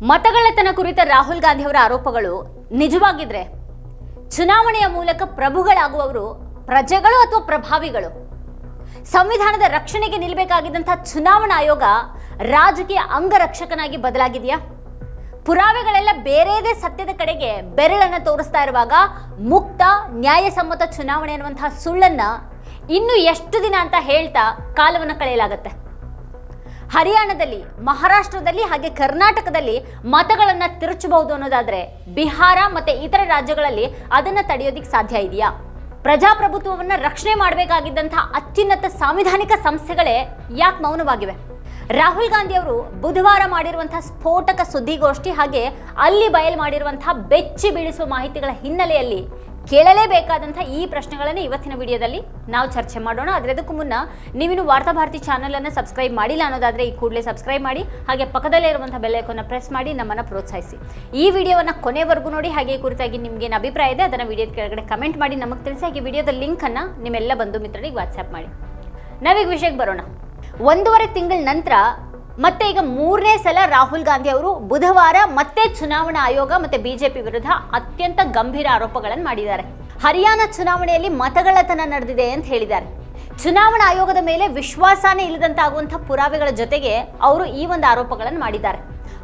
ಮತಗಳ್ಳತನ ಕುರಿತ ರಾಹುಲ್ ಗಾಂಧಿ ಅವರ ಆರೋಪಗಳು ನಿಜವಾಗಿದ್ರೆ ಚುನಾವಣೆಯ ಮೂಲಕ ಪ್ರಭುಗಳಾಗುವವರು ಪ್ರಜೆಗಳು ಅಥವಾ ಪ್ರಭಾವಿಗಳು? ಸಂವಿಧಾನದ ರಕ್ಷಣೆಗೆ ನಿಲ್ಲಬೇಕಾಗಿದ್ದಂಥ ಚುನಾವಣಾ ಆಯೋಗ ರಾಜಕೀಯ ಅಂಗರಕ್ಷಕನಾಗಿ ಬದಲಾಗಿದೆಯಾ? ಪುರಾವೆಗಳೆಲ್ಲ ಬೇರೆದೇ ಸತ್ಯದ ಕಡೆಗೆ ಬೆರಳನ್ನು ತೋರಿಸ್ತಾ ಇರುವಾಗ ಮುಕ್ತ, ನ್ಯಾಯಸಮ್ಮತ ಚುನಾವಣೆ ಅನ್ನುವಂತಹ ಸುಳ್ಳನ್ನ ಇನ್ನು ಎಷ್ಟು ದಿನ ಅಂತ ಹೇಳ್ತಾ ಕಾಲವನ್ನು ಕಳೆಯಲಾಗತ್ತೆ. ಹರಿಯಾಣದಲ್ಲಿ, ಮಹಾರಾಷ್ಟ್ರದಲ್ಲಿ ಹಾಗೆ ಕರ್ನಾಟಕದಲ್ಲಿ ಮತಗಳನ್ನು ತಿರುಚಬಹುದು ಅನ್ನೋದಾದರೆ ಬಿಹಾರ ಮತ್ತೆ ಇತರ ರಾಜ್ಯಗಳಲ್ಲಿ ಅದನ್ನ ತಡೆಯೋದಿಕ್ಕೆ ಸಾಧ್ಯ ಇದೆಯಾ? ಪ್ರಜಾಪ್ರಭುತ್ವವನ್ನ ರಕ್ಷಣೆ ಮಾಡಬೇಕಾಗಿದ್ದಂತಹ ಅತ್ಯುನ್ನತ ಸಾಂವಿಧಾನಿಕ ಸಂಸ್ಥೆಗಳೇ ಯಾಕೆ ಮೌನವಾಗಿವೆ? ರಾಹುಲ್ ಗಾಂಧಿ ಅವರು ಬುಧವಾರ ಮಾಡಿರುವಂತಹ ಸ್ಫೋಟಕ ಸುದ್ದಿಗೋಷ್ಠಿ ಹಾಗೆ ಅಲ್ಲಿ ಬಯಲು ಮಾಡಿರುವಂತಹ ಬೆಚ್ಚಿ ಬೀಳಿಸುವ ಮಾಹಿತಿಗಳ ಹಿನ್ನೆಲೆಯಲ್ಲಿ ಕೇಳಲೇಬೇಕಾದಂಥ ಈ ಪ್ರಶ್ನೆಗಳನ್ನು ಇವತ್ತಿನ ವಿಡಿಯೋದಲ್ಲಿ ನಾವು ಚರ್ಚೆ ಮಾಡೋಣ. ಆದರೆ ಅದಕ್ಕೂ ಮುನ್ನ ನೀವಿನ್ನು ವಾರ್ತಾಭಾರತಿ ಚಾನಲನ್ನು ಸಬ್ಸ್ಕ್ರೈಬ್ ಮಾಡಿಲ್ಲ ಅನ್ನೋದಾದರೆ ಈ ಕೂಡಲೇ ಸಬ್ಸ್ಕ್ರೈಬ್ ಮಾಡಿ, ಹಾಗೆ ಪಕ್ಕದಲ್ಲೇ ಇರುವಂಥ ಬೆಲ್ಲೈಕನ್ನು ಪ್ರೆಸ್ ಮಾಡಿ ನಮ್ಮನ್ನು ಪ್ರೋತ್ಸಾಹಿಸಿ. ಈ ವಿಡಿಯೋವನ್ನು ಕೊನೆವರೆಗೂ ನೋಡಿ, ಹಾಗೆ ಕುರಿತಾಗಿ ನಿಮಗೇನು ಅಭಿಪ್ರಾಯ ಇದೆ ಅದನ್ನು ವಿಡಿಯೋದ ಕೆಳಗಡೆ ಕಮೆಂಟ್ ಮಾಡಿ, ನಮಗೆ ತಿಳಿಸಿ, ಹಾಗೆ ವಿಡಿಯೋದ ಲಿಂಕನ್ನು ನಿಮ್ಮೆಲ್ಲ ಬಂಧು ಮಿತ್ರರಿಗೆ ವಾಟ್ಸ್ಆ್ಯಪ್ ಮಾಡಿ. ನಾವೀಗ ವಿಷಯಕ್ಕೆ ಬರೋಣ. ಒಂದೂವರೆ ತಿಂಗಳ ನಂತರ ಮತ್ತೆ ಈಗ ಮೂರನೇ ಸಲ ರಾಹುಲ್ ಗಾಂಧಿ ಅವರು ಬುಧವಾರ ಮತ್ತೆ ಚುನಾವಣಾ ಆಯೋಗ ಮತ್ತೆ ಬಿಜೆಪಿ ವಿರುದ್ಧ ಅತ್ಯಂತ ಗಂಭೀರ ಆರೋಪಗಳನ್ನು ಮಾಡಿದ್ದಾರೆ. ಹರಿಯಾಣ ಚುನಾವಣೆಯಲ್ಲಿ ಮತಗಳತನ ನಡೆದಿದೆ ಅಂತ ಹೇಳಿದ್ದಾರೆ. ಚುನಾವಣಾ ಆಯೋಗದ ಮೇಲೆ ವಿಶ್ವಾಸನೇ ಇಲ್ಲದಂತಾಗುವಂತಹ ಪುರಾವೆಗಳ ಜೊತೆಗೆ ಅವರು ಈ ಒಂದು ಆರೋಪಗಳನ್ನು ಮಾಡಿದ್ದಾರೆ.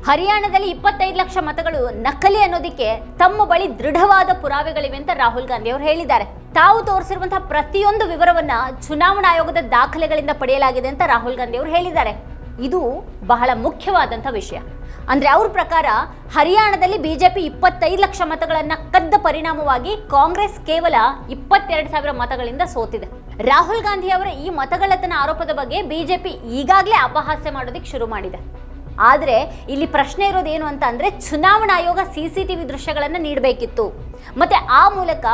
ಹರಿಯಾಣದಲ್ಲಿ ಇಪ್ಪತ್ತೈದು ಲಕ್ಷ ಮತಗಳು ನಕಲಿ ಅನ್ನೋದಕ್ಕೆ ತಮ್ಮ ಬಳಿ ದೃಢವಾದ ಪುರಾವೆಗಳಿವೆ ಅಂತ ರಾಹುಲ್ ಗಾಂಧಿ ಅವರು ಹೇಳಿದ್ದಾರೆ. ತಾವು ತೋರಿಸಿರುವಂತಹ ಪ್ರತಿಯೊಂದು ವಿವರವನ್ನ ಚುನಾವಣಾ ಆಯೋಗದ ದಾಖಲೆಗಳಿಂದ ಪಡೆಯಲಾಗಿದೆ ಅಂತ ರಾಹುಲ್ ಗಾಂಧಿ ಅವರು ಹೇಳಿದ್ದಾರೆ. ಇದು ಬಹಳ ಮುಖ್ಯವಾದಂಥ ವಿಷಯ. ಅಂದರೆ ಅವ್ರ ಪ್ರಕಾರ ಹರಿಯಾಣದಲ್ಲಿ ಬಿ ಜೆ ಪಿ ಇಪ್ಪತ್ತೈದು ಲಕ್ಷ ಮತಗಳನ್ನು ಕದ್ದ ಪರಿಣಾಮವಾಗಿ ಕಾಂಗ್ರೆಸ್ ಕೇವಲ ಇಪ್ಪತ್ತೆರಡು ಸಾವಿರ ಮತಗಳಿಂದ ಸೋತಿದೆ. ರಾಹುಲ್ ಗಾಂಧಿ ಅವರ ಈ ಮತಗಳತನ ಆರೋಪದ ಬಗ್ಗೆ ಬಿ ಜೆ ಪಿ ಈಗಾಗಲೇ ಅಪಹಾಸ್ಯ ಮಾಡೋದಕ್ಕೆ ಶುರು ಮಾಡಿದೆ. ಆದರೆ ಇಲ್ಲಿ ಪ್ರಶ್ನೆ ಇರೋದೇನು ಅಂತ ಅಂದರೆ ಚುನಾವಣಾ ಆಯೋಗ ಸಿ ಸಿ ಟಿ ವಿ ದೃಶ್ಯಗಳನ್ನು ನೀಡಬೇಕಿತ್ತು. ಮತ್ತು ಆ ಮೂಲಕ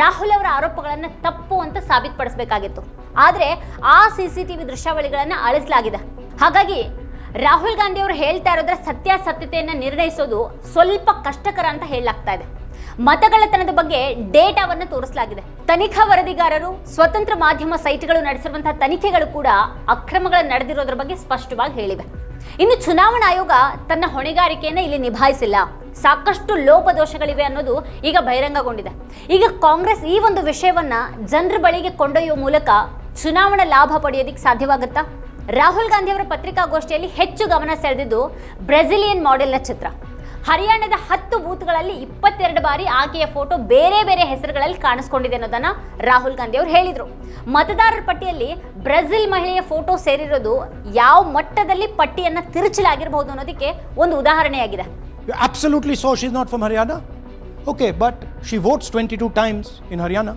ರಾಹುಲ್ ಅವರ ಆರೋಪಗಳನ್ನು ತಪ್ಪು ಅಂತ ಸಾಬೀತುಪಡಿಸಬೇಕಾಗಿತ್ತು. ಆದರೆ ಆ ಸಿ ಸಿ ಟಿ ವಿ ದೃಶ್ಯಾವಳಿಗಳನ್ನು ಅಳಿಸಲಾಗಿದೆ. ಹಾಗಾಗಿ ರಾಹುಲ್ ಗಾಂಧಿ ಅವರು ಹೇಳ್ತಾ ಇರೋದ್ರ ಸತ್ಯಾಸತ್ಯತೆಯನ್ನು ನಿರ್ಣಯಿಸೋದು ಸ್ವಲ್ಪ ಕಷ್ಟಕರ ಅಂತ ಹೇಳಲಾಗ್ತಾ ಇದೆ. ಮತಗಳತನದ ಬಗ್ಗೆ ಡೇಟಾವನ್ನು ತೋರಿಸಲಾಗಿದೆ. ತನಿಖಾ ವರದಿಗಾರರು, ಸ್ವತಂತ್ರ ಮಾಧ್ಯಮ ಸೈಟ್ಗಳು ನಡೆಸಿರುವಂತಹ ತನಿಖೆಗಳು ಕೂಡ ಅಕ್ರಮಗಳು ನಡೆದಿರೋದ್ರ ಬಗ್ಗೆ ಸ್ಪಷ್ಟವಾಗಿ ಹೇಳಿವೆ. ಇನ್ನು ಚುನಾವಣಾ ಆಯೋಗ ತನ್ನ ಹೊಣೆಗಾರಿಕೆಯನ್ನು ಇಲ್ಲಿ ನಿಭಾಯಿಸಿಲ್ಲ. ಸಾಕಷ್ಟು ಲೋಪದೋಷಗಳಿವೆ ಅನ್ನೋದು ಈಗ ಬಹಿರಂಗಗೊಂಡಿದೆ. ಈಗ ಕಾಂಗ್ರೆಸ್ ಈ ಒಂದು ವಿಷಯವನ್ನ ಜನರ ಬಳಿಗೆ ಕೊಂಡೊಯ್ಯುವ ಮೂಲಕ ಚುನಾವಣಾ ಲಾಭ ಪಡೆಯೋದಿಕ್ಕೆ ಸಾಧ್ಯವಾಗುತ್ತಾ? ರಾಹುಲ್ ಗಾಂಧಿ ಅವರ ಪತ್ರಿಕಾಗೋಷ್ಠಿಯಲ್ಲಿ ಹೆಚ್ಚು ಗಮನ ಸೆಳೆದಿದ್ದು ಬ್ರೆಜಿಲಿಯನ್ ಮಾಡೆಲ್ನ ಚಿತ್ರ ಹರಿಯಾಣದ ಹತ್ತು ಬೂತ್ಗಳಲ್ಲಿ ಇಪ್ಪತ್ತೆರಡು ಬಾರಿ ಆಕೆಯ ಫೋಟೋ ಬೇರೆ ಬೇರೆ ಹೆಸರುಗಳಲ್ಲಿ ಕಾಣಿಸ್ಕೊಂಡಿದೆ ಅನ್ನೋದನ್ನ ರಾಹುಲ್ ಗಾಂಧಿ ಅವರು ಹೇಳಿದರು ಮತದಾರರ ಪಟ್ಟಿಯಲ್ಲಿ ಬ್ರೆಜಿಲ್ ಮಹಿಳೆಯ ಫೋಟೋ ಸೇರಿರೋದು ಯಾವ ಮಟ್ಟದಲ್ಲಿ ಪಟ್ಟಿಯನ್ನು ತಿರುಚಲಾಗಿರಬಹುದು ಅನ್ನೋದಕ್ಕೆ ಒಂದು ಉದಾಹರಣೆಯಾಗಿದೆ You absolutely is not not from Haryana. Okay, but she votes 22 times in Haryana.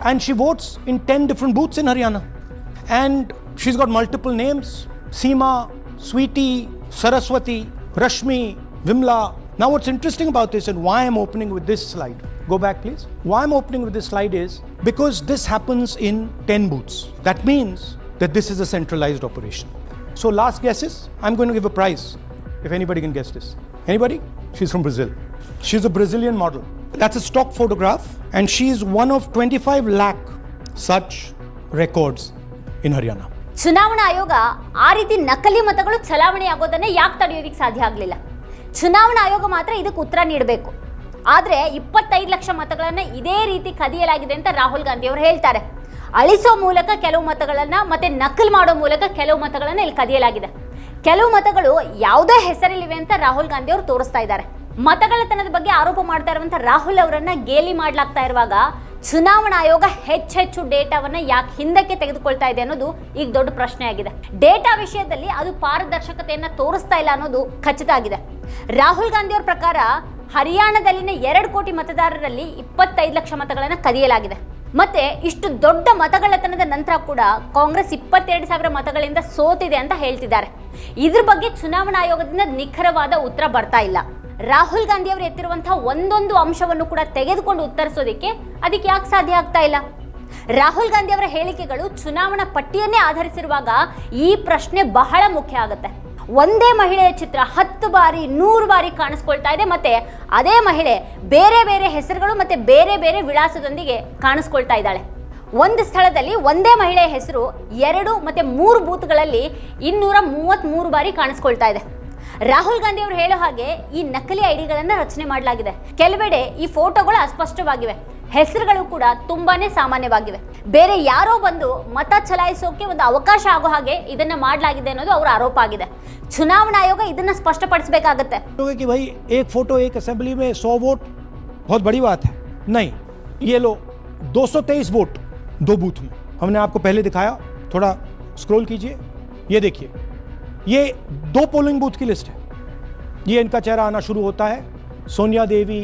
And she votes in 10 different booths in Haryana. And she's got multiple names Seema, Sweetie, Saraswati, Rashmi, Vimla. Now, what's interesting about this and why I'm opening with this slide, go back please. Why I'm opening with this slide is because this happens in 10 booths. That means that this is a centralized operation. So, last guesses, I'm going to give a prize if anybody can guess this. Anybody? She's from Brazil. She's a Brazilian model. That's a stock photograph, and she's one of 25 lakh such records in Haryana. ಚುನಾವಣಾ ಆಯೋಗ ಆ ರೀತಿ ನಕಲಿ ಮತಗಳು ಚಲಾವಣೆ ಆಗೋದನ್ನ ಯಾಕೆ ತಡೆಯೋದಿಕ್ಕೆ ಸಾಧ್ಯ ಆಗಲಿಲ್ಲ? ಚುನಾವಣಾ ಆಯೋಗ ಮಾತ್ರ ಇದಕ್ಕೆ ಉತ್ತರ ನೀಡಬೇಕು. ಆದರೆ ಇಪ್ಪತ್ತೈದು ಲಕ್ಷ ಮತಗಳನ್ನು ಇದೇ ರೀತಿ ಕದಿಯಲಾಗಿದೆ ಅಂತ ರಾಹುಲ್ ಗಾಂಧಿ ಅವರು ಹೇಳ್ತಾರೆ. ಅಳಿಸೋ ಮೂಲಕ ಕೆಲವು ಮತಗಳನ್ನ ಮತ್ತೆ ನಕಲ್ ಮಾಡೋ ಮೂಲಕ ಕೆಲವು ಮತಗಳನ್ನ ಇಲ್ಲಿ ಕದಿಯಲಾಗಿದೆ. ಕೆಲವು ಮತಗಳು ಯಾವುದೇ ಹೆಸರಲ್ಲಿವೆ ಅಂತ ರಾಹುಲ್ ಗಾಂಧಿ ಅವರು ತೋರಿಸ್ತಾ ಇದ್ದಾರೆ. ಮತಗಳತನದ ಬಗ್ಗೆ ಆರೋಪ ಮಾಡ್ತಾ ಇರುವಂತ ರಾಹುಲ್ ಅವರನ್ನ ಗೇಲಿ ಮಾಡ್ಲಾಗ್ತಾ ಇರುವಾಗ ಚುನಾವಣಾ ಆಯೋಗ ಹೆಚ್ಚೆಚ್ಚು ಡೇಟಾವನ್ನ ಯಾಕೆ ಹಿಂದಕ್ಕೆ ತೆಗೆದುಕೊಳ್ತಾ ಇದೆ ಅನ್ನೋದು ಈಗ ದೊಡ್ಡ ಪ್ರಶ್ನೆ ಆಗಿದೆ ಡೇಟಾ ವಿಷಯದಲ್ಲಿ ಅದು ಪಾರದರ್ಶಕತೆಯನ್ನು ತೋರಿಸ್ತಾ ಇಲ್ಲ ಅನ್ನೋದು ಖಚಿತ ಆಗಿದೆ. ರಾಹುಲ್ ಗಾಂಧಿ ಅವರ ಪ್ರಕಾರ ಹರಿಯಾಣದಲ್ಲಿನ ಎರಡು ಕೋಟಿ ಮತದಾರರಲ್ಲಿ ಇಪ್ಪತ್ತೈದು ಲಕ್ಷ ಮತಗಳನ್ನು ಕದಿಯಲಾಗಿದೆ. ಮತ್ತೆ ಇಷ್ಟು ದೊಡ್ಡ ಮತಗಳತನದ ನಂತರ ಕೂಡ ಕಾಂಗ್ರೆಸ್ ಇಪ್ಪತ್ತೆರಡು ಸಾವಿರ ಮತಗಳಿಂದ ಸೋತಿದೆ ಅಂತ ಹೇಳ್ತಿದ್ದಾರೆ. ಇದ್ರ ಬಗ್ಗೆ ಚುನಾವಣಾ ಆಯೋಗದಿಂದ ನಿಖರವಾದ ಉತ್ತರ ಬರ್ತಾ ಇಲ್ಲ. ರಾಹುಲ್ ಗಾಂಧಿ ಅವರು ಎತ್ತಿರುವಂತಹ ಒಂದೊಂದು ಅಂಶವನ್ನು ಕೂಡ ತೆಗೆದುಕೊಂಡು ಉತ್ತರಿಸೋದಕ್ಕೆ ಅದಕ್ಕೆ ಯಾಕೆ ಸಾಧ್ಯ ಆಗ್ತಾ ಇಲ್ಲ? ರಾಹುಲ್ ಗಾಂಧಿ ಅವರ ಹೇಳಿಕೆಗಳು ಚುನಾವಣಾ ಪಟ್ಟಿಯನ್ನೇ ಆಧರಿಸಿರುವಾಗ ಈ ಪ್ರಶ್ನೆ ಬಹಳ ಮುಖ್ಯ ಆಗುತ್ತೆ. ಒಂದೇ ಮಹಿಳೆಯ ಚಿತ್ರ ಹತ್ತು ಬಾರಿ, ನೂರು ಬಾರಿ ಕಾಣಿಸ್ಕೊಳ್ತಾ ಇದೆ ಮತ್ತೆ ಅದೇ ಮಹಿಳೆ ಬೇರೆ ಬೇರೆ ಹೆಸರುಗಳು ಮತ್ತೆ ಬೇರೆ ಬೇರೆ ವಿಳಾಸದೊಂದಿಗೆ ಕಾಣಿಸ್ಕೊಳ್ತಾ ಇದ್ದಾಳೆ. ಒಂದು ಸ್ಥಳದಲ್ಲಿ ಒಂದೇ ಮಹಿಳೆಯ ಹೆಸರು ಎರಡು ಮತ್ತೆ ಮೂರು ಬೂತ್ಗಳಲ್ಲಿ ಇನ್ನೂರ ಮೂವತ್ತ್ಮೂರು ಬಾರಿ ಕಾಣಿಸ್ಕೊಳ್ತಾ ಇದೆ. ರಾಹುಲ್ ಗಾಂಧಿ ಅವರು ಹೇಳೋ ಹಾಗೆ ಈ ನಕಲಿ ಐಡಿಗಳನ್ನ ರಚನೆ ಮಾಡಲಾಗಿದೆ ಕೆಲವೆಡೆ ಈ ಫೋಟೋಗಳು ಅಸ್ಪಷ್ಟವಾಗಿವೆ ಹೆಸರುಗಳು ಕೂಡ ತುಂಬಾನೇ ಸಾಮಾನ್ಯವಾಗಿವೆ ಬೇರೆ ಯಾರೋ ಬಂದು ಮತ ಚಲಾಯಿಸೋಕೆ ಒಂದು ಅವಕಾಶ ಆಗೋ ಹಾಗೆ ಇದನ್ನ ಮಾಡಲಾಗಿದೆ ಅನ್ನೋದು ಅವರ ಆರೋಪ ಆಗಿದೆ ಚುನಾವಣಾ ಆಯೋಗ ಇದನ್ನ ಸ್ಪಷ್ಟಪಡಿಸಬೇಕಾಗತ್ತೆ लोगे कि भाई एक फोटो एक असेंबली में सौ वोट बहुत बड़ी बात है नहीं ये लो 223 वोट दो बूथ में हमने आपको पहले दिखाया थोड़ा स्क्रॉल कीजिए ये देखिए ये दो पोलिंग बूथ की लिस्ट है। ये इनका चेहरा आना शुरू होता है। सोनिया देवी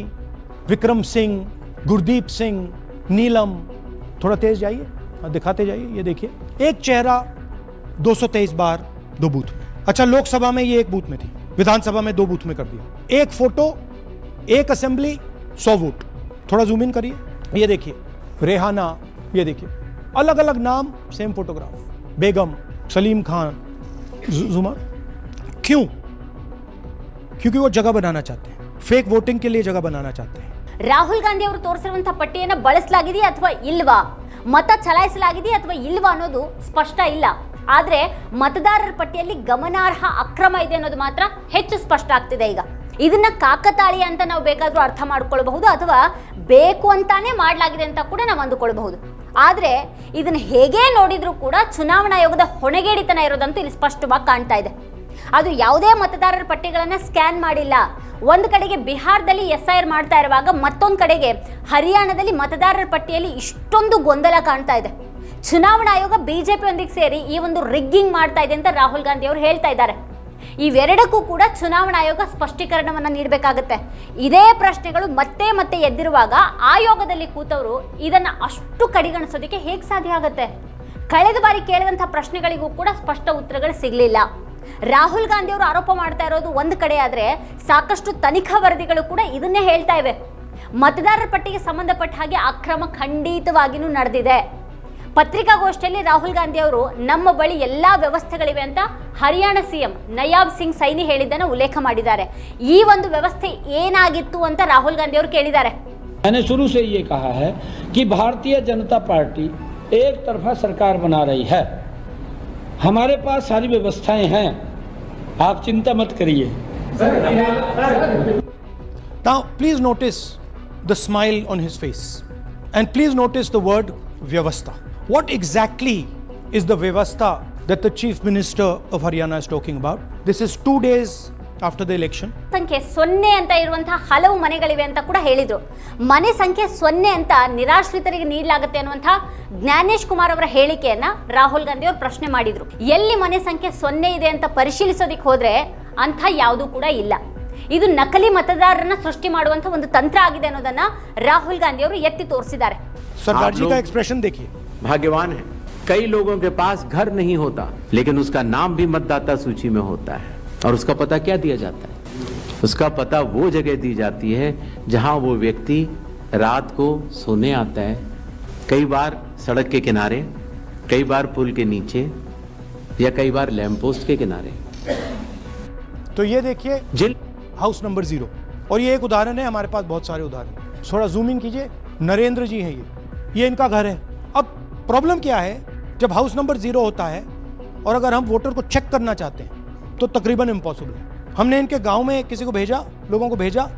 विक्रम सिंह गुरदीप सिंह नीलम। थोड़ा तेज जाइए हाँ, दिखाते जाइए ये देखिए। एक चेहरा 223 बार दो बूथ में अच्छा लोकसभा में ये एक बूथ में थी विधानसभा में दो बूथ में कर दिया। एक फ़ोटो एक असेंबली सौ वोट थोड़ा जूम इन करिए। ये देखिए रेहाना ये देखिए। अलग अलग नाम same photograph Begum Salim Khan zoom out. क्यों क्योंकि वो जगह बनाना चाहते हैं फेक वोटिंग के लिए जगह बनाना चाहते हैं ರಾಹುಲ್ ಗಾಂಧಿ ಅವರು ತೋರಿಸಿರುವಂತಹ ಪಟ್ಟಿಯನ್ನ ಬಳಸಲಾಗಿದೆಯಾ ಅಥವಾ ಇಲ್ವಾ ಮತ ಚಲಾಯಿಸಲಾಗಿದೆಯಾ ಅಥವಾ ಇಲ್ವಾ ಅನ್ನೋದು ಸ್ಪಷ್ಟ ಇಲ್ಲ ಆದ್ರೆ ಮತದಾರರ ಪಟ್ಟಿಯಲ್ಲಿ ಗಮನಾರ್ಹ ಅಕ್ರಮ ಇದೆ ಅನ್ನೋದು ಮಾತ್ರ ಹೆಚ್ಚು ಸ್ಪಷ್ಟ ಆಗ್ತಿದೆ ಈಗ ಇದನ್ನ ಕಾಕತಾಳಿ ಅಂತ ನಾವು ಬೇಕಾದ್ರೂ ಅರ್ಥ ಮಾಡ್ಕೊಳ್ಬಹುದು ಅಥವಾ ಬೇಕು ಅಂತಾನೆ ಮಾಡಲಾಗಿದೆ ಅಂತ ಕೂಡ ನಾವು ಅಂದುಕೊಳ್ಬಹುದು ಆದ್ರೆ ಇದನ್ನು ಹೇಗೆ ನೋಡಿದರೂ ಕೂಡ ಚುನಾವಣಾ ಆಯೋಗದ ಹೊಣೆಗೇಡಿತನ ಇರೋದಂತೂ ಇಲ್ಲಿ ಸ್ಪಷ್ಟವಾಗಿ ಕಾಣ್ತಾ ಇದೆ. ಅದು ಯಾವುದೇ ಮತದಾರರ ಪಟ್ಟಿಗಳನ್ನು ಸ್ಕ್ಯಾನ್ ಮಾಡಿಲ್ಲ. ಒಂದು ಕಡೆಗೆ ಬಿಹಾರದಲ್ಲಿ ಎಸ್ ಐ ಆರ್ ಮಾಡ್ತಾ ಇರುವಾಗ ಮತ್ತೊಂದು ಕಡೆಗೆ ಹರಿಯಾಣದಲ್ಲಿ ಮತದಾರರ ಪಟ್ಟಿಯಲ್ಲಿ ಇಷ್ಟೊಂದು ಗೊಂದಲ ಕಾಣ್ತಾ ಇದೆ. ಚುನಾವಣಾ ಆಯೋಗ ಬಿಜೆಪಿಯೊಂದಿಗೆ ಸೇರಿ ಈ ಒಂದು ರಿಗ್ಗಿಂಗ್ ಮಾಡ್ತಾ ಇದೆ ಅಂತ ರಾಹುಲ್ ಗಾಂಧಿ ಅವರು ಹೇಳ್ತಾ ಇದ್ದಾರೆ. ಇವೆರಡಕ್ಕೂ ಕೂಡ ಚುನಾವಣಾ ಆಯೋಗ ಸ್ಪಷ್ಟೀಕರಣವನ್ನು ನೀಡಬೇಕಾಗತ್ತೆ. ಇದೇ ಪ್ರಶ್ನೆಗಳು ಮತ್ತೆ ಮತ್ತೆ ಎದ್ದಿರುವಾಗ ಆಯೋಗದಲ್ಲಿ ಕೂತವರು ಇದನ್ನು ಅಷ್ಟು ಕಡೆಗಣಿಸೋದಕ್ಕೆ ಹೇಗೆ ಸಾಧ್ಯ ಆಗುತ್ತೆ? ಕಳೆದ ಬಾರಿ ಕೇಳಿದಂಥ ಪ್ರಶ್ನೆಗಳಿಗೂ ಕೂಡ ಸ್ಪಷ್ಟ ಉತ್ತರಗಳು ಸಿಗಲಿಲ್ಲ. ರಾಹುಲ್ ಗಾಂಧಿ ಅವರು ಆರೋಪ ಮಾಡ್ತಾ ಇರೋದು ಒಂದು ಕಡೆ ಆದರೆ ಸಾಕಷ್ಟು ತನಿಖಾ ವರದಿಗಳು ಕೂಡ ಇದನ್ನೇ ಹೇಳ್ತಾ ಇವೆ. ಮತದಾರರ ಪಟ್ಟಿಗೆ ಸಂಬಂಧಪಟ್ಟ ಹಾಗೆ ಅಕ್ರಮ ಖಂಡಿತವಾಗಿಯೂ ನಡೆದಿದೆ. ಪತ್ರಿಕಾಗೋಷ್ಠಿಯಲ್ಲಿ ರಾಹುಲ್ ಗಾಂಧಿ ಅವರು ನಮ್ಮ ಬಳಿ ಎಲ್ಲಾ ವ್ಯವಸ್ಥೆಗಳಿವೆ ಅಂತ ಹರಿಯಾಣ ಸಿಎಂ ನಯಾಬ್ ಸಿಂಗ್ ಸೈನಿ ಹೇಳಿದ್ದನ್ನು ಉಲ್ಲೇಖ ಮಾಡಿದ್ದಾರೆ ಈ ಒಂದು ವ್ಯವಸ್ಥೆ ಏನಾಗಿತ್ತು ಅಂತ ರಾಹುಲ್ ಗಾಂಧಿ ಅವರು ಕೇಳಿದ್ದಾರೆ मैंने शुरू से ये कहा है कि भारतीय जनता पार्टी एक तरफा सरकार बना रही है हमारे पास सारी व्यवस्थाएं हैं आप चिंता मत करिए Now, please notice the smile on his face. And please notice the word Vyavastha. What exactly is the Vyavastha that the Chief Minister of Haryana is talking about? This is two days after the election ಸಂಖ್ಯೆ ಸೊನ್ನೆ ಅಂತ ಇರುವಂತಹ ಹಲವು ಮನೆಗಳಿವೆ ಅಂತ ಕೂಡ ಹೇಳಿದರು. ಮನೆ ಸಂಖ್ಯೆ ಸೊನ್ನೆ ಅಂತ ನಿರಾಶ್ರಿತರಿಗೆ ನೀಡಲಾಗುತ್ತೆ ಅನ್ನುವಂತಹ ಜ್ಞಾನೇಶ್ ಕುಮಾರ್ ಅವರ ಹೇಳಿಕೆಯನ್ನ ರಾಹುಲ್ ಗಾಂಧಿ ಅವರು ಪ್ರಶ್ನೆ ಮಾಡಿದ್ರು. ಎಲ್ಲಿ ಮನೆ ಸಂಖ್ಯೆ ಸೊನ್ನೆ ಇದೆ ಅಂತ ಪರಿಶೀಲಿಸೋದಕ್ಕೆ ಹೋದ್ರೆ ಅಂಥ ಯಾವುದೂ ಕೂಡ ಇಲ್ಲ. ಇದು ನಕಲಿ ಮತದಾರರನ್ನ ಸೃಷ್ಟಿ ಮಾಡುವಂತಹ ಒಂದು ತಂತ್ರ ಆಗಿದೆ ಅನ್ನೋದನ್ನ ರಾಹುಲ್ ಗಾಂಧಿ ಅವರು ಎತ್ತಿ ತೋರಿಸಿದ್ದಾರೆ. भाग्यवान है। कई लोगों के पास घर नहीं होता लेकिन उसका नाम भी मतदाता सूची में होता है और उसका पता क्या दिया जाता है? उसका पता वो जगह दी जाती है जहाँ वो व्यक्ति रात को सोने आता है। कई बार सड़क के किनारे कई बार पुल के नीचे या कई बार लैंप पोस्ट के किनारे। तो ये देखिए जिल हाउस नंबर ज़ीरो और ये एक उदाहरण है हमारे पास बहुत सारे उदाहरण। थोड़ा जूम इन कीजिए। नरेंद्र जी हैं ये। ये इनका घर है। अब प्रॉब्लम क्या है? जब हाउस नंबर ज़ीरो होता है और अगर हम वोटर को चेक करना चाहते हैं तो तकरीबन इम्पॉसिबल है। हमने इनके गाँव में किसी को भेजा, लोगों को भेजा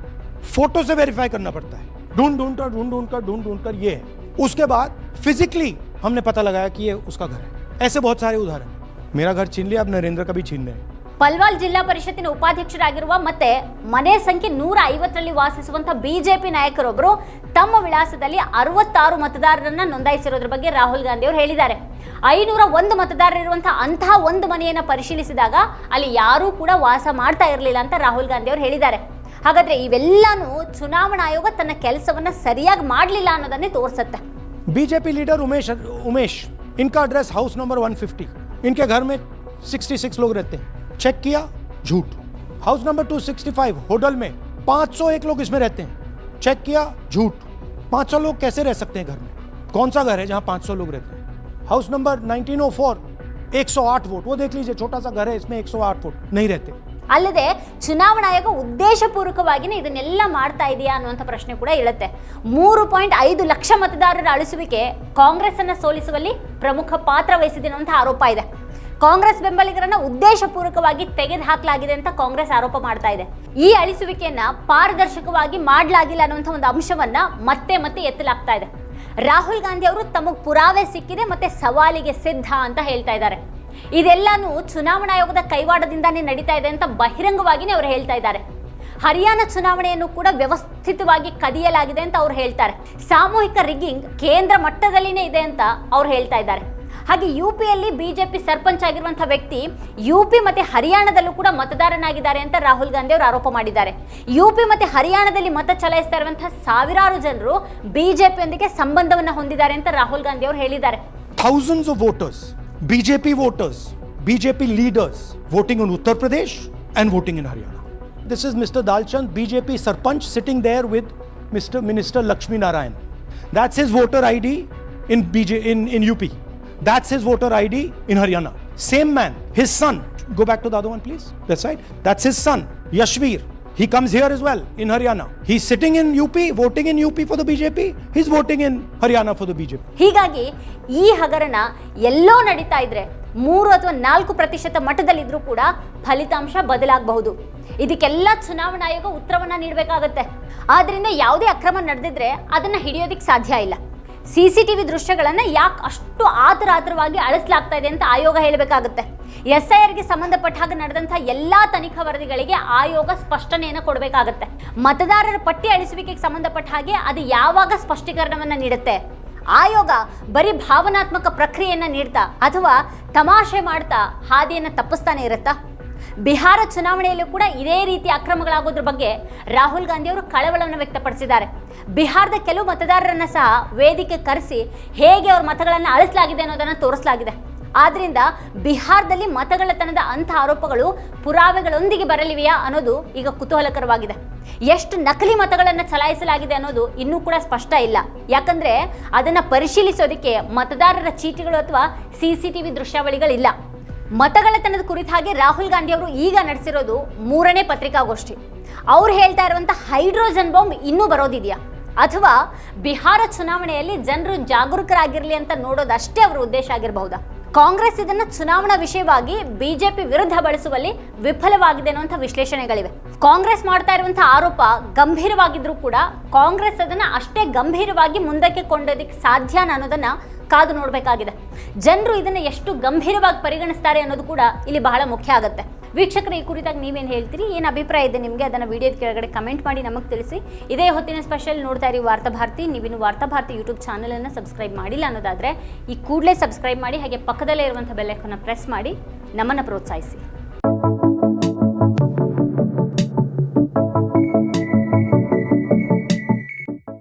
फ़ोटो से वेरीफाई करना पड़ता है। ढूंढ ढूंढ कर, ढूंढ ढूंढ कर, ढूंढ ढूंढ कर ये है। उसके बाद फिजिकली हमने पता लगाया कि ये उसका घर है। ऐसे बहुत सारे उदाहरण मेरा घर छीन लिया, अब नरेंद्र का भी छीन रहे ಪಲ್ವಾಲ್ ಜಿಲ್ಲಾ ಪರಿಷತ್ತಿನ ಉಪಾಧ್ಯಕ್ಷರಾಗಿರುವ ಮತ್ತೆ ಮನೆ ಸಂಖ್ಯೆ ನೂರ ಐವತ್ತರಲ್ಲಿ ವಾಸಿಸುವಂತಹ ಬಿಜೆಪಿ ನಾಯಕರೊಬ್ಬರು ತಮ್ಮ ವಿಳಾಸದಲ್ಲಿ ಅರವತ್ತಾರು ಮತದಾರರನ್ನ ನೋಂದಾಯಿಸಿರೋದ್ರ ಬಗ್ಗೆ ರಾಹುಲ್ ಗಾಂಧಿ ಅವರು ಹೇಳಿದ್ದಾರೆ ಐನೂರ ಒಂದು ಮತದಾರರಿರುವಂತಹ ಅಂತಹ ಒಂದು ಮನೆಯನ್ನ ಪರಿಶೀಲಿಸಿದಾಗ ಅಲ್ಲಿ ಯಾರೂ ಕೂಡ ವಾಸ ಮಾಡ್ತಾ ಇರಲಿಲ್ಲ ಅಂತ ರಾಹುಲ್ ಗಾಂಧಿ ಅವರು ಹೇಳಿದ್ದಾರೆ ಹಾಗಾದ್ರೆ ಇವೆಲ್ಲಾನು ಚುನಾವಣಾ ಆಯೋಗ ತನ್ನ ಕೆಲಸವನ್ನ ಸರಿಯಾಗಿ ಮಾಡಲಿಲ್ಲ ಅನ್ನೋದನ್ನೇ ತೋರಿಸುತ್ತೆ बीजेपी लीडर उमेश उमेश इनका एड्रेस हाउस नंबर 150 इनके घर में 66 लोग रहते हैं चेक किया झूठ हाउस नंबर 265 होटल में 501 लोग इसमें रहते हैं चेक किया झूठ 500 लोग कैसे रह सकते हैं घर में कौन सा घर है जहां 500 लोग रहते हैं हाउस नंबर 1904 108 वोट वो देख लीजिए छोटा सा घर है इसमें 108 वोट नहीं रहते ಅಲ್ಲದೆ ಚುನಾವಣಾ ಆಯೋಗ ಉದ್ದೇಶಪೂರ್ವಕವಾಗಿನೇ ಇದನ್ನೆಲ್ಲ ಮಾಡ್ತಾ ಇದೆಯಾ ಅನ್ನುವಂಥ ಪ್ರಶ್ನೆ ಕೂಡ ಇಳುತ್ತೆ ಮೂರು ಪಾಯಿಂಟ್ ಐದು ಲಕ್ಷ ಮತದಾರರ ಅಳಿಸುವಿಕೆ ಕಾಂಗ್ರೆಸ್ ಅನ್ನ ಸೋಲಿಸುವಲ್ಲಿ ಪ್ರಮುಖ ಪಾತ್ರ ವಹಿಸಿದೆ ಅನ್ನುವಂಥ ಆರೋಪ ಇದೆ ಕಾಂಗ್ರೆಸ್ ಬೆಂಬಲಿಗರನ್ನ ಉದ್ದೇಶಪೂರ್ವಕವಾಗಿ ತೆಗೆದುಹಾಕಲಾಗಿದೆ ಅಂತ ಕಾಂಗ್ರೆಸ್ ಆರೋಪ ಮಾಡ್ತಾ ಇದೆ. ಈ ಅಳಿಸುವಿಕೆಯನ್ನ ಪಾರದರ್ಶಕವಾಗಿ ಮಾಡಲಾಗಿಲ್ಲ ಅನ್ನುವಂಥ ಒಂದು ಅಂಶವನ್ನ ಮತ್ತೆ ಮತ್ತೆ ಎತ್ತಲಾಗ್ತಾ ಇದೆ. ರಾಹುಲ್ ಗಾಂಧಿ ಅವರು ತಮಗೆ ಪುರಾವೆ ಸಿಕ್ಕಿದೆ ಮತ್ತೆ ಸವಾಲಿಗೆ ಸಿದ್ಧ ಅಂತ ಹೇಳ್ತಾ ಇದ್ದಾರೆ. ಇದೆಲ್ಲಾನು ಚುನಾವಣಾ ಆಯೋಗದ ಕೈವಾಡದಿಂದಾನೇ ನಡೀತಾ ಇದೆ ಅಂತ ಬಹಿರಂಗವಾಗಿನೇ ಅವರು ಹೇಳ್ತಾ ಇದ್ದಾರೆ. ಹರಿಯಾಣ ಚುನಾವಣೆಯನ್ನು ಕೂಡ ವ್ಯವಸ್ಥಿತವಾಗಿ ಕದಿಯಲಾಗಿದೆ ಅಂತ ಅವ್ರು ಹೇಳ್ತಾರೆ. ಸಾಮೂಹಿಕ ರಿಗ್ಗಿಂಗ್ ಕೇಂದ್ರ ಮಟ್ಟದಲ್ಲಿನೇ ಇದೆ ಅಂತ ಅವ್ರು ಹೇಳ್ತಾ ಇದ್ದಾರೆ. ಹಾಗೆ ಯು ಪಿಯಲ್ಲಿ ಬಿಜೆಪಿ ಸರ್ಪಂಚ್ ಆಗಿರುವಂತಹ ವ್ಯಕ್ತಿ ಯು ಪಿ ಮತ್ತೆ ಹರಿಯಾಣದಲ್ಲೂ ಕೂಡ ಮತದಾರನಾಗಿದ್ದಾರೆ ಅಂತ ರಾಹುಲ್ ಗಾಂಧಿ ಅವರು ಆರೋಪ ಮಾಡಿದ್ದಾರೆ ಯು ಪಿ ಮತ್ತೆ ಹರಿಯಾಣದಲ್ಲಿ ಮತ ಚಲಾಯಿಸ್ತಾ ಇರುವಂತಹ ಸಾವಿರಾರು ಜನರು ಬಿಜೆಪಿಯೊಂದಿಗೆ ಸಂಬಂಧವನ್ನು ಹೊಂದಿದ್ದಾರೆ ಅಂತ ರಾಹುಲ್ ಗಾಂಧಿ ಅವರು ಹೇಳಿದ್ದಾರೆ Thousands of voters, BJP voters, BJP leaders voting on Uttar Pradesh and voting in Haryana. This is Mr. Dalchand, BJP Sarpanch, sitting there with Mr. Minister Lakshmi Narayan. That's his voter ID BJ in in U UP. That's his voter ID in Haryana. Same man, his son. Go back to the other one, please. That's right. That's his son, Yashvir. He comes here as well in Haryana. He's sitting in UP, voting in UP for the BJP. He's voting in Haryana for the BJP. ಹೀಗಾಗಿ ಈ ಹಗರಣ ಎಲ್ಲೋ ನಡೀತಾ ಇದ್ರೆ ಮೂರು ಅಥವಾ ನಾಲ್ಕು ಪ್ರತಿಶತ ಮಟ್ಟದಲ್ಲಿದ್ರೂ ಕೂಡ ಫಲಿತಾಂಶ ಬದಲಾಗಬಹುದು ಇದಕ್ಕೆಲ್ಲ ಚುನಾವಣಾ ಆಯೋಗ ಉತ್ತರವನ್ನ ನೀಡಬೇಕಾಗತ್ತೆ ಆದ್ರಿಂದ ಯಾವುದೇ ಅಕ್ರಮ ನಡೆದಿದ್ರೆ ಅದನ್ನ ಹಿಡಿಯೋದಿಕ್ ಸಾಧ್ಯ ಇಲ್ಲ ಸಿ ಸಿ ಟಿವಿ ದೃಶ್ಯಗಳನ್ನು ಯಾಕೆ ಅಷ್ಟು ಆತರ ಆತರವಾಗಿ ಅಳಿಸ್ಲಾಗ್ತಾ ಇದೆ ಅಂತ ಆಯೋಗ ಹೇಳಬೇಕಾಗುತ್ತೆ. ಎಸ್ ಐ ಆರ್ಗೆ ಸಂಬಂಧಪಟ್ಟ ಹಾಗೆ ನಡೆದಂತಹ ಎಲ್ಲ ತನಿಖಾ ವರದಿಗಳಿಗೆ ಆಯೋಗ ಸ್ಪಷ್ಟನೆಯನ್ನು ಕೊಡಬೇಕಾಗತ್ತೆ. ಮತದಾರರ ಪಟ್ಟಿ ಅಳಿಸುವಿಕೆಗೆ ಸಂಬಂಧಪಟ್ಟ ಹಾಗೆ ಅದು ಯಾವಾಗ ಸ್ಪಷ್ಟೀಕರಣವನ್ನು ನೀಡುತ್ತೆ? ಆಯೋಗ ಬರೀ ಭಾವನಾತ್ಮಕ ಪ್ರಕ್ರಿಯೆಯನ್ನು ನೀಡ್ತಾ ಅಥವಾ ತಮಾಷೆ ಮಾಡ್ತಾ ಹಾದಿಯನ್ನು ತಪ್ಪಿಸ್ತಾನೆ ಇರುತ್ತಾ? ಬಿಹಾರ ಚುನಾವಣೆಯಲ್ಲೂ ಕೂಡ ಇದೇ ರೀತಿ ಅಕ್ರಮಗಳಾಗೋದ್ರ ಬಗ್ಗೆ ರಾಹುಲ್ ಗಾಂಧಿ ಅವರು ಕಳವಳವನ್ನು ವ್ಯಕ್ತಪಡಿಸಿದ್ದಾರೆ. ಬಿಹಾರದ ಕೆಲವು ಮತದಾರರನ್ನ ಸಹ ವೇದಿಕೆ ಕರೆಸಿ ಹೇಗೆ ಅವ್ರ ಮತಗಳನ್ನು ಅಳಿಸಲಾಗಿದೆ ಅನ್ನೋದನ್ನು ತೋರಿಸಲಾಗಿದೆ. ಆದ್ರಿಂದ ಬಿಹಾರದಲ್ಲಿ ಮತಗಳತನದ ಅಂಥ ಆರೋಪಗಳು, ಪುರಾವೆಗಳೊಂದಿಗೆ ಬರಲಿವೆಯಾ ಅನ್ನೋದು ಈಗ ಕುತೂಹಲಕರವಾಗಿದೆ. ಎಷ್ಟು ನಕಲಿ ಮತಗಳನ್ನು ಚಲಾಯಿಸಲಾಗಿದೆ ಅನ್ನೋದು ಇನ್ನೂ ಕೂಡ ಸ್ಪಷ್ಟ ಇಲ್ಲ. ಯಾಕಂದ್ರೆ ಅದನ್ನ ಪರಿಶೀಲಿಸೋದಕ್ಕೆ ಮತದಾರರ ಚೀಟಿಗಳು ಅಥವಾ ಸಿ ಸಿ ಟಿವಿ ದೃಶ್ಯಾವಳಿಗಳಿಲ್ಲ. ಮತಗಳತನದ ಕುರಿತಾಗಿ ರಾಹುಲ್ ಗಾಂಧಿ ಅವರು ಈಗ ನಡೆಸಿರೋದು ಮೂರನೇ ಪತ್ರಿಕಾಗೋಷ್ಠಿ. ಅವ್ರು ಹೇಳ್ತಾ ಇರುವಂತ ಹೈಡ್ರೋಜನ್ ಬಾಂಬ್ ಇನ್ನೂ ಬರೋದಿದೆಯಾ? ಅಥವಾ ಬಿಹಾರ ಚುನಾವಣೆಯಲ್ಲಿ ಜನರು ಜಾಗರೂಕರಾಗಿರಲಿ ಅಂತ ನೋಡೋದಷ್ಟೇ ಅವರ ಉದ್ದೇಶ ಆಗಿರಬಹುದಾ? ಕಾಂಗ್ರೆಸ್ ಇದನ್ನ ಚುನಾವಣಾ ವಿಷಯವಾಗಿ ಬಿಜೆಪಿ ವಿರುದ್ಧ ಬಳಸುವಲ್ಲಿ ವಿಫಲವಾಗಿದೆ ಅನ್ನುವಂಥ ವಿಶ್ಲೇಷಣೆಗಳಿವೆ. ಕಾಂಗ್ರೆಸ್ ಮಾಡ್ತಾ ಇರುವಂತಹ ಆರೋಪ ಗಂಭೀರವಾಗಿದ್ರೂ ಕೂಡ ಕಾಂಗ್ರೆಸ್ ಅದನ್ನ ಅಷ್ಟೇ ಗಂಭೀರವಾಗಿ ಮುಂದಕ್ಕೆ ಕೊಂಡೋದಕ್ಕೆ ಸಾಧ್ಯ ಅನ್ನೋದನ್ನ ಕಾದು ನೋಡಬೇಕಾಗಿದೆ. ಜನರು ಇದನ್ನ ಎಷ್ಟು ಗಂಭೀರವಾಗಿ ಪರಿಗಣಿಸ್ತಾರೆ ಅನ್ನೋದು ಕೂಡ ಇಲ್ಲಿ ಬಹಳ ಮುಖ್ಯ ಆಗುತ್ತೆ. ವೀಕ್ಷಕರು, ಈ ಕುರಿತಾಗಿ ನೀವೇನು ಹೇಳ್ತೀರಿ? ಏನು ಅಭಿಪ್ರಾಯ ಇದೆ ನಿಮಗೆ? ಅದನ್ನು ವಿಡಿಯೋದ ಕೆಳಗಡೆ ಕಮೆಂಟ್ ಮಾಡಿ ನಮಗೆ ತಿಳಿಸಿ. ಇದೇ ಹೊತ್ತಿನ ಸ್ಪೆಷಲ್ ನೋಡ್ತಾ ಇರಿ ವಾರ್ತಾಭಾರತಿ ನೀವಿನ್ನು ವಾರ್ತಾಭಾರತಿ ಯೂಟ್ಯೂಬ್ ಚಾನಲನ್ನು ಸಬ್ಸ್ಕ್ರೈಬ್ ಮಾಡಿಲ್ಲ ಅನ್ನೋದಾದರೆ, ಈ ಕೂಡಲೇ ಸಬ್ಸ್ಕ್ರೈಬ್ ಮಾಡಿ, ಹಾಗೆ ಪಕ್ಕದಲ್ಲೇ ಇರುವಂಥ ಬೆಲ್ಲೈಕನ್ನು ಪ್ರೆಸ್ ಮಾಡಿ, ನಮ್ಮನ್ನು ಪ್ರೋತ್ಸಾಹಿಸಿ.